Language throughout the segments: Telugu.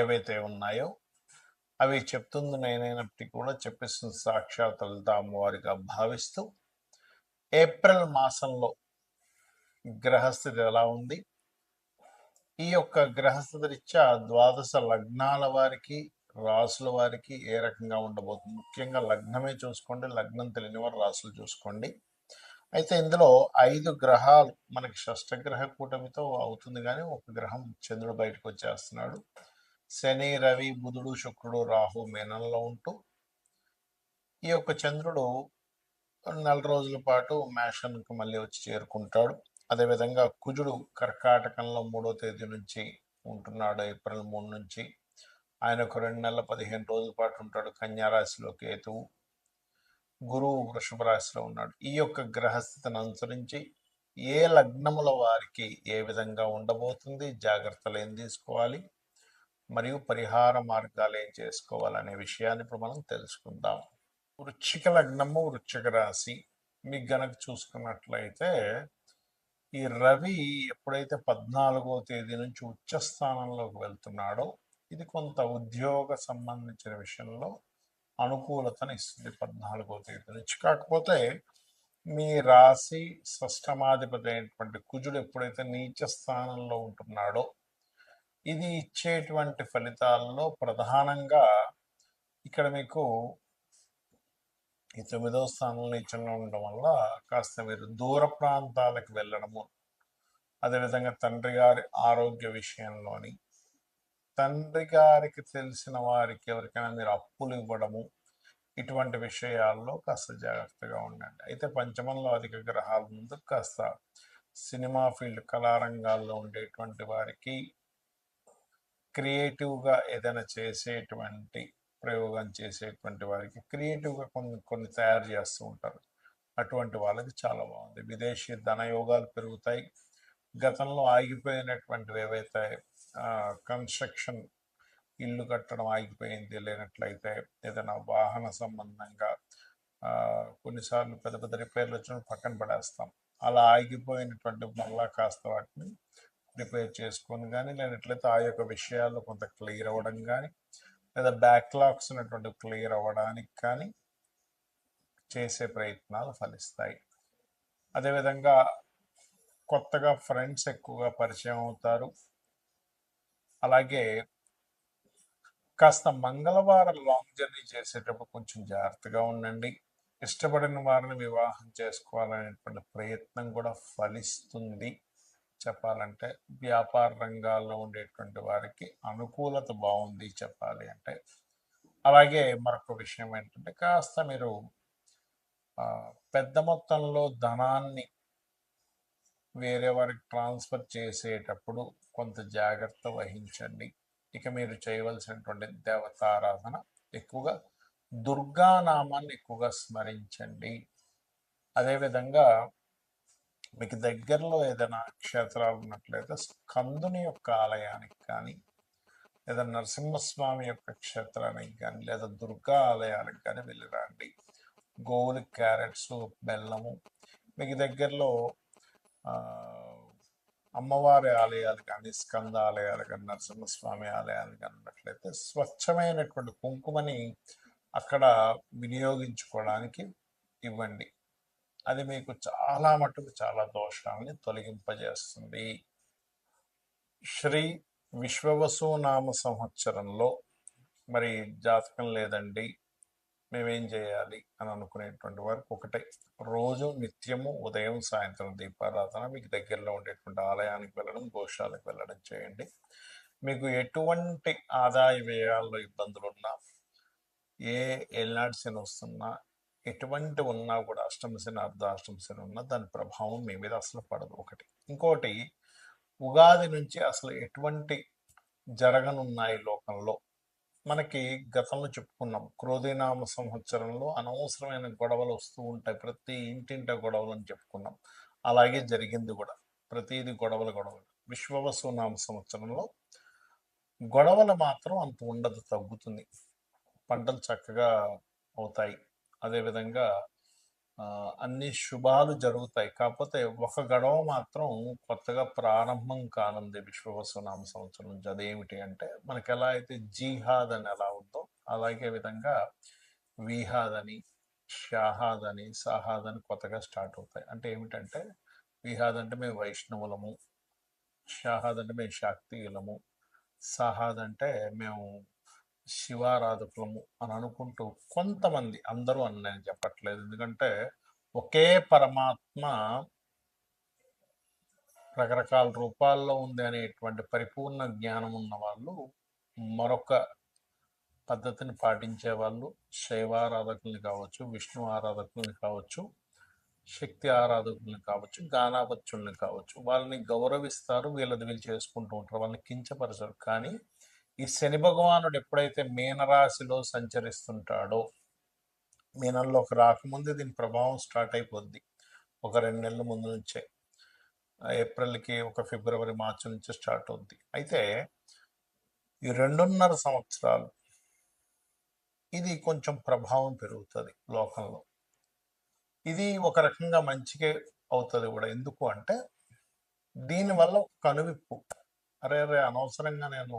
ఏవైతే ఉన్నాయో అవి చెప్తుంది నేనైనప్పటికీ కూడా చెప్పిస్తుంది సాక్షాత్ లలిత అమ్మవారిగా భావిస్తూ ఏప్రిల్ మాసంలో గ్రహస్థితి ఎలా ఉంది? ఈ యొక్క గ్రహస్థితి రీత్యా ద్వాదశ లగ్నాల వారికి రాసుల వారికి ఏ రకంగా ఉండబోతుంది? ముఖ్యంగా లగ్నమే చూసుకోండి లగ్నం తెలియని వారు రాసులు చూసుకోండి. అయితే ఇందులో ఐదు గ్రహాలు మనకి షష్టగ్రహ కూటమితో అవుతుంది కానీ ఒక గ్రహం చంద్రుడు బయటకు వచ్చేస్తున్నాడు. శని రవి బుధుడు శుక్రుడు రాహు మేనంలో ఉంటూ ఈ యొక్క చంద్రుడు నెల రోజుల పాటు మేషన్కి మళ్ళీ వచ్చి చేరుకుంటాడు. అదేవిధంగా కుజుడు కర్కాటకంలో మూడో తేదీ నుంచి ఉంటున్నాడు ఏప్రిల్ మూడు నుంచి. ఆయన ఒక రెండు నెలల పదిహేను రోజుల పాటు ఉంటాడు కన్యారాశిలో కేతువు గురువు వృషభ రాశిలో ఉన్నాడు. ఈ యొక్క గ్రహస్థితిని అనుసరించి ఏ లగ్నముల వారికి ఏ విధంగా ఉండబోతుంది జాగ్రత్తలు ఏం తీసుకోవాలి మరియు పరిహార మార్గాలు ఏం చేసుకోవాలనే విషయాన్ని ఇప్పుడు మనం తెలుసుకుందాం. వృచ్చిక లగ్నము వృశ్చిక రాశి. మీకు గనక చూసుకున్నట్లయితే ఈ రవి ఎప్పుడైతే పద్నాలుగో తేదీ నుంచి ఉచ్చ స్థానంలోకి వెళ్తున్నాడో ఇది కొంత ఉద్యోగ సంబంధించిన విషయంలో అనుకూలతను ఇస్తుంది పద్నాలుగో తేదీ నుంచి. కాకపోతే మీ రాశి షష్టమాధిపతి అయినటువంటి కుజుడు ఎప్పుడైతే నీచ స్థానంలో ఉంటున్నాడో ఇది ఇచ్చేటువంటి ఫలితాల్లో ప్రధానంగా ఇక్కడ మీకు ఈ తొమ్మిదవ స్థానంలో నీచంగా ఉండడం వల్ల కాస్త మీరు దూర ప్రాంతాలకు వెళ్ళడము అదేవిధంగా తండ్రి గారి ఆరోగ్య విషయంలోని తండ్రి గారికి తెలిసిన వారికి ఎవరికైనా మీరు అప్పులు ఇవ్వడము ఇటువంటి విషయాల్లో కాస్త జాగ్రత్తగా ఉండండి. అయితే పంచమంలో అధిక గ్రహాల ముందు కాస్త సినిమా ఫీల్డ్ కళారంగాల్లో ఉండేటువంటి వారికి క్రియేటివ్గా ఏదైనా చేసేటువంటి ప్రయోగం చేసేటువంటి వారికి క్రియేటివ్గా కొన్ని కొన్ని తయారు చేస్తూ ఉంటారు. అటువంటి వాళ్ళకి చాలా బాగుంది. విదేశీ ధనయోగాలు పెరుగుతాయి. గతంలో ఆగిపోయినటువంటివి ఏవైతే కన్స్ట్రక్షన్ ఇల్లు కట్టడం ఆగిపోయింది లేనట్లయితే ఏదైనా వాహన సంబంధంగా కొన్నిసార్లు పెద్ద పెద్ద రిపేర్లు వచ్చినప్పుడు పక్కన పడేస్తాం. అలా ఆగిపోయినటువంటి మళ్ళా కాస్త వాటిని ప్రిపేర్ చేసుకొని కానీ లేనట్లయితే ఆ యొక్క విషయాల్లో కొంత క్లియర్ అవ్వడం కానీ లేదా బ్యాక్లాగ్స్ ఉన్నటువంటి క్లియర్ అవ్వడానికి కానీ చేసే ప్రయత్నాలు ఫలిస్తాయి. అదేవిధంగా కొత్తగా ఫ్రెండ్స్ ఎక్కువగా పరిచయం అవుతారు. అలాగే కాస్త మంగళవారం లాంగ్ జర్నీ చేసేటప్పుడు కొంచెం జాగ్రత్తగా ఉండండి. ఇష్టపడిన వారిని వివాహం చేసుకోవాలనేటువంటి ప్రయత్నం కూడా ఫలిస్తుంది. చెప్పాలంటే వ్యాపార రంగాల్లో ఉండేటువంటి వారికి అనుకూలత బాగుంది చెప్పాలి అంటే. అలాగే మరొక విషయం ఏంటంటే కాస్త మీరు పెద్ద మొత్తంలో ధనాన్ని వేరే వారికి ట్రాన్స్ఫర్ చేసేటప్పుడు కొంత జాగ్రత్త వహించండి. ఇక మీరు చేయవలసినటువంటి దేవతారాధన ఎక్కువగా దుర్గానామాన్ని ఎక్కువగా స్మరించండి. అదేవిధంగా మీకు దగ్గరలో ఏదైనా క్షేత్రాలు ఉన్నట్లయితే స్కందుని యొక్క ఆలయానికి కానీ లేదా నరసింహస్వామి యొక్క క్షేత్రానికి కానీ లేదా దుర్గా ఆలయాలకు కానీ వెళ్ళి రండి గోవులు క్యారెట్స్ బెల్లము. మీకు దగ్గరలో అమ్మవారి ఆలయాలు కానీ స్కంద ఆలయాలు కానీ నరసింహస్వామి ఆలయాలు కానీ ఉన్నట్లయితే స్వచ్ఛమైనటువంటి కుంకుమని అక్కడ వినియోగించుకోవడానికి ఇవ్వండి. అది మీకు చాలా మటుకు చాలా దోషాలని తొలగింపజేస్తుంది. శ్రీ విశ్వవసు నామ సంవత్సరంలో మరి జాతకం లేదండి. మేమేం చేయాలి అని అనుకునేటువంటి వారికి ఒకటే. రోజు నిత్యము ఉదయం సాయంత్రం దీపారాధన మీకు దగ్గరలో ఉండేటువంటి ఆలయానికి వెళ్ళడం గోశాలకు వెళ్ళడం చేయండి. మీకు ఎటువంటి ఆదాయ వ్యయాల్లో ఇబ్బందులు ఉన్నా ఏ ఎల్నాడ్సిన్ వస్తున్నా ఎటువంటి ఉన్నా కూడా అష్టమ శని అర్ధాష్టమ శని ఉన్నా దాని ప్రభావం మీ మీద అసలు పడదు. ఒకటి. ఇంకోటి ఉగాది నుంచి అసలు ఎటువంటి జరగనున్నాయి లోకంలో? మనకి గతంలో చెప్పుకున్నాం. క్రోధినామ సంవత్సరంలో అనవసరమైన గొడవలు వస్తూ ఉంటాయి. ప్రతి ఇంటింట గొడవలు అని చెప్పుకున్నాం. అలాగే జరిగింది కూడా. ప్రతిది గొడవలు గొడవలు. విశ్వవసునామ సంవత్సరంలో గొడవలు మాత్రం అంత ఉండదు తగ్గుతుంది. పంటలు చక్కగా అవుతాయి. అదేవిధంగా అన్ని శుభాలు జరుగుతాయి. కాకపోతే ఒక గొడవ మాత్రం కొత్తగా ప్రారంభం కానుంది విశ్వవసునామ సంవత్సరం నుంచి. అదేమిటి అంటే మనకి ఎలా అయితే జీహాద్ అని ఎలా ఉందో అలాగే విధంగా విహాద్ అని షాహాద్ అని సాహాద్ అని కొత్తగా స్టార్ట్ అవుతాయి. అంటే ఏమిటంటే విహాద్ అంటే మేము వైష్ణవులము షాహాద్ అంటే మేము శాక్తియులము సాహాద్ అంటే మేము శివారాధకులము అని అనుకుంటూ కొంతమంది అందరూ అని నేను చెప్పట్లేదు. ఎందుకంటే ఒకే పరమాత్మ రకరకాల రూపాల్లో ఉంది అనేటువంటి పరిపూర్ణ జ్ఞానం ఉన్న వాళ్ళు మరొక పద్ధతిని పాటించే వాళ్ళు శైవారాధకుల్ని కావచ్చు విష్ణు ఆరాధకుల్ని కావచ్చు శక్తి ఆరాధకుల్ని కావచ్చు గానాపత్యుల్ని కావచ్చు. వాళ్ళని గౌరవిస్తారు వీళ్ళది వీళ్ళు చేసుకుంటూ ఉంటారు వాళ్ళని కించపరచరు కానీ ఈ శని భగవానుడు ఎప్పుడైతే మీనరాశిలో సంచరిస్తుంటాడో మీనంలోకి రాకముందే దీని ప్రభావం స్టార్ట్ అయిపోద్ది. ఒక రెండు నెలల ముందు నుంచే. ఏప్రిల్కి ఒక ఫిబ్రవరి మార్చి నుంచి స్టార్ట్ అవుద్ది. అయితే ఈ రెండున్నర సంవత్సరాలు ఇది కొంచెం ప్రభావం పెరుగుతుంది లోకంలో. ఇది ఒక రకంగా మంచిగా అవుతుంది కూడా. ఎందుకు అంటే దీనివల్ల ఒక కనువిప్పు. అరే అరే అనవసరంగా నేను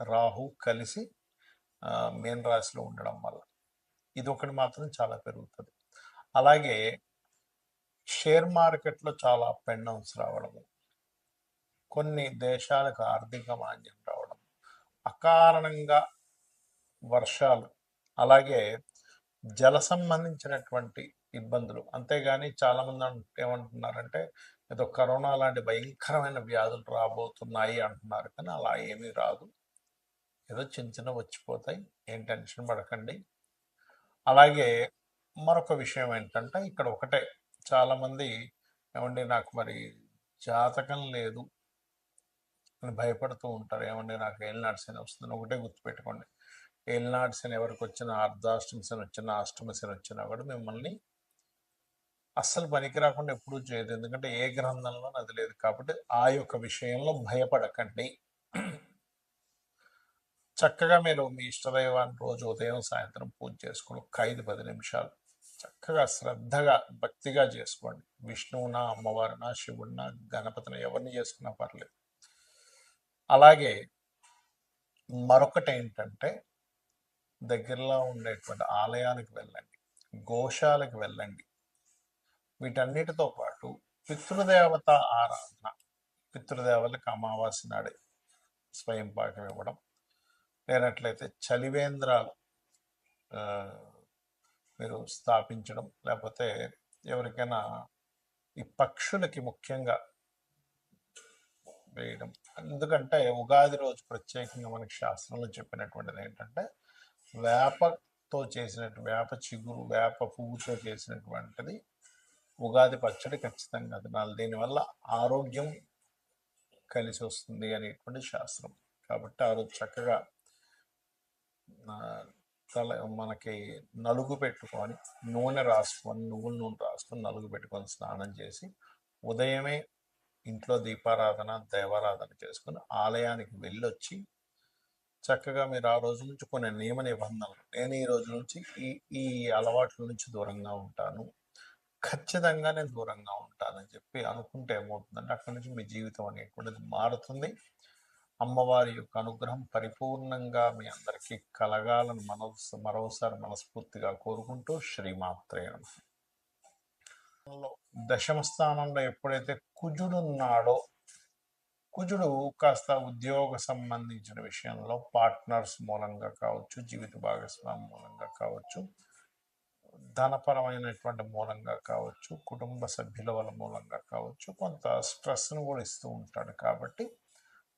రాహు కలిసి ఆ, మీన రాశిలో ఉండడం వల్ల. ఇది ఒకటి మాత్రం చాలా పెరుగుతుంది. అలాగే షేర్ మార్కెట్లో చాలా అప్ అండ్ డౌన్స్ రావడము కొన్ని దేశాలకు ఆర్థిక మాంద్యం రావడం అకారణంగా వర్షాలు అలాగే జల సంబంధించినటువంటి ఇబ్బందులు. అంతేగాని చాలామంది ఏమంటున్నారంటే ఏదో కరోనా లాంటి భయంకరమైన వ్యాధులు రాబోతున్నాయి అంటున్నారు కానీ అలా ఏమీ రాదు. ఏదో చిన్న చిన్న వచ్చిపోతాయి ఏం టెన్షన్ పడకండి. అలాగే మరొక విషయం ఏంటంటే ఇక్కడ ఒకటే. చాలామంది ఏమండి నాకు మరి జాతకం లేదు అని భయపడుతూ ఉంటారు. ఏమండి నాకు ఏలినాడు శని వస్తుంది ఒకటే గుర్తుపెట్టుకోండి. ఏలినాడు శని ఎవరికి వచ్చినా అర్ధాష్టమి శని వచ్చినా అష్టమి శని వచ్చినా కూడా మిమ్మల్ని అస్సలు పనికి రాకుండా ఎప్పుడూ చేయదు. ఎందుకంటే ఏ గ్రంథంలో అది లేదు. కాబట్టి ఆ యొక్క విషయంలో భయపడకండి. చక్కగా మీరు మీ ఇష్టదైవాన్ని రోజు ఉదయం సాయంత్రం పూజ చేసుకుని ఒక ఐదు పది నిమిషాలు చక్కగా శ్రద్ధగా భక్తిగా చేసుకోండి. విష్ణువునా అమ్మవారినా శివుడినా గణపతిని ఎవరిని చేసుకున్నా పర్లేదు. అలాగే మరొకటి ఏంటంటే దగ్గరలో ఉండేటువంటి ఆలయాలకు వెళ్ళండి గోశాలకు వెళ్ళండి. వీటన్నిటితో పాటు పితృదేవత ఆరాధన పితృదేవతలకు అమావాస్య నాడే స్వయం పాకం ఇవ్వడం లేనట్లయితే చలివేంద్రాలు మీరు స్థాపించడం లేకపోతే ఎవరికైనా ఈ పక్షులకి ముఖ్యంగా వేయడం. ఎందుకంటే ఉగాది రోజు ప్రత్యేకంగా మనకి శాస్త్రంలో చెప్పినటువంటిది ఏంటంటే వేపతో చేసినట్టు వేప చిగురు వేప పువ్వుతో చేసినటువంటిది ఉగాది పచ్చడి ఖచ్చితంగా తినాలి. దీనివల్ల ఆరోగ్యం కలిసి వస్తుంది అనేటువంటి శాస్త్రం. కాబట్టి ఆ రోజు చక్కగా తల మనకి నలుగు పెట్టుకొని నూనె రాసుకొని నువ్వుల నూనె రాసుకొని నలుగు పెట్టుకొని స్నానం చేసి ఉదయమే ఇంట్లో దీపారాధన దేవారాధన చేసుకుని ఆలయానికి వెళ్ళొచ్చి చక్కగా మీరు ఆ రోజు నుంచి కొన్ని నియమ నిబంధనలు. నేను ఈ రోజు నుంచి ఈ ఈ అలవాట్ల నుంచి దూరంగా ఉంటాను. ఖచ్చితంగా నేను దూరంగా ఉంటానని చెప్పి అనుకుంటే ఏమవుతుందంటే అక్కడి నుంచి మీ జీవితం అనేటువంటిది మారుతుంది. అమ్మవారి యొక్క అనుగ్రహం పరిపూర్ణంగా మీ అందరికీ కలగాలని మనసు మరోసారి మనస్ఫూర్తిగా కోరుకుంటూ శ్రీమాత్రేయంలో నమః. దశమ స్థానంలో ఎప్పుడైతే కుజుడున్నాడో కుజుడు కాస్త ఉద్యోగ సంబంధించిన విషయంలో పార్ట్నర్స్ మూలంగా కావచ్చు జీవిత భాగస్వామి మూలంగా కావచ్చు ధనపరమైనటువంటి మూలంగా కావచ్చు కుటుంబ సభ్యుల వల్ల మూలంగా కావచ్చు కొంత స్ట్రెస్ను కూడా ఇస్తూ ఉంటాడు కాబట్టి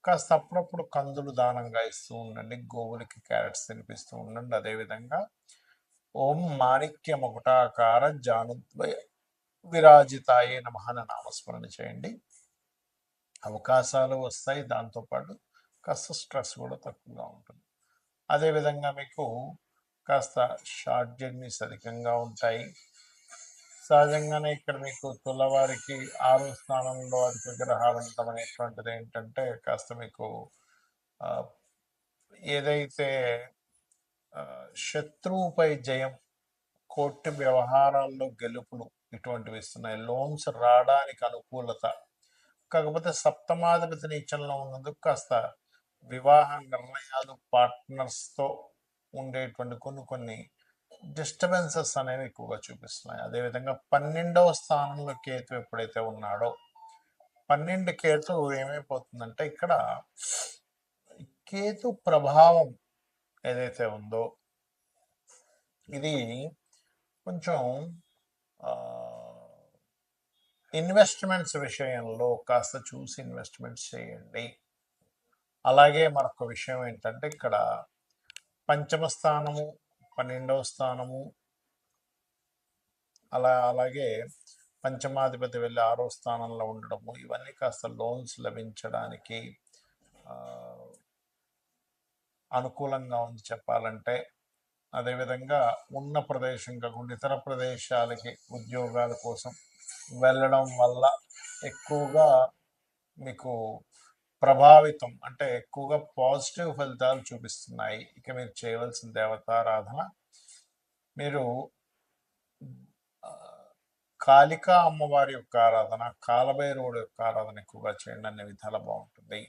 కాస్త అప్పుడప్పుడు కందులు దానంగా ఇస్తూ ఉండండి. గోవులకి క్యారెట్స్ తినిపిస్తూ ఉండండి. అదేవిధంగా ఓం మాణిక్య ముకుటాకార జానుద్వయ విరాజితాయే నమః నామస్మరణ చేయండి. అవకాశాలు వస్తాయి. దాంతోపాటు కాస్త స్ట్రెస్ కూడా తక్కువగా ఉంటుంది. అదేవిధంగా మీకు కాస్త షార్ట్ జర్నీస్ అధికంగా ఉంటాయి. సహజంగానే ఇక్కడ మీకు తులవారికి ఆరు స్థానంలో అధిక గ్రహాలు ఉండటం అనేటువంటిది ఏంటంటే కాస్త మీకు ఏదైతే శత్రువుపై జయం కోర్టు వ్యవహారాల్లో గెలుపులు ఇటువంటివి ఇస్తున్నాయి. లోన్స్ రావడానికి అనుకూలత కాకపోతే సప్తమాధిపతి నీచంలో ఉన్నందుకు కాస్త వివాహ నిర్ణయాలు పార్ట్నర్స్తో ఉండేటువంటి కొన్ని కొన్ని డిస్టర్బెన్సెస్ అనేవి ఎక్కువగా చూపిస్తున్నాయి. అదేవిధంగా పన్నెండవ స్థానంలో కేతు ఎప్పుడైతే ఉన్నాడో పన్నెండు కేతు ఏమైపోతుందంటే ఇక్కడ కేతు ప్రభావం ఏదైతే ఉందో ఇది కొంచెం ఇన్వెస్ట్మెంట్స్ విషయంలో కాస్త చూసి ఇన్వెస్ట్మెంట్స్ చేయండి. అలాగే మరొక విషయం ఏంటంటే ఇక్కడ పంచమ స్థానము పన్నెండవ స్థానము. అలా అలాగే పంచమాధిపతి వెళ్ళి ఆరో స్థానంలో ఉండడము ఇవన్నీ కాస్త లోన్స్ లభించడానికి అనుకూలంగా ఉంది చెప్పాలంటే. అదేవిధంగా ఉన్న ప్రదేశం కాకుండా ఇతర ప్రదేశాలకి ఉద్యోగాల కోసం వెళ్ళడం వల్ల ఎక్కువగా మీకు ప్రభావితం అంటే ఎక్కువగా పాజిటివ్ ఫలితాలు చూపిస్తున్నాయి. ఇక మీరు చేయవలసిన దేవతారాధన. మీరు కాళికా అమ్మవారి యొక్క ఆరాధన కాలభైరవుడు యొక్క ఆరాధన ఎక్కువగా చేయండి అనే విధాలు బాగుంటుంది.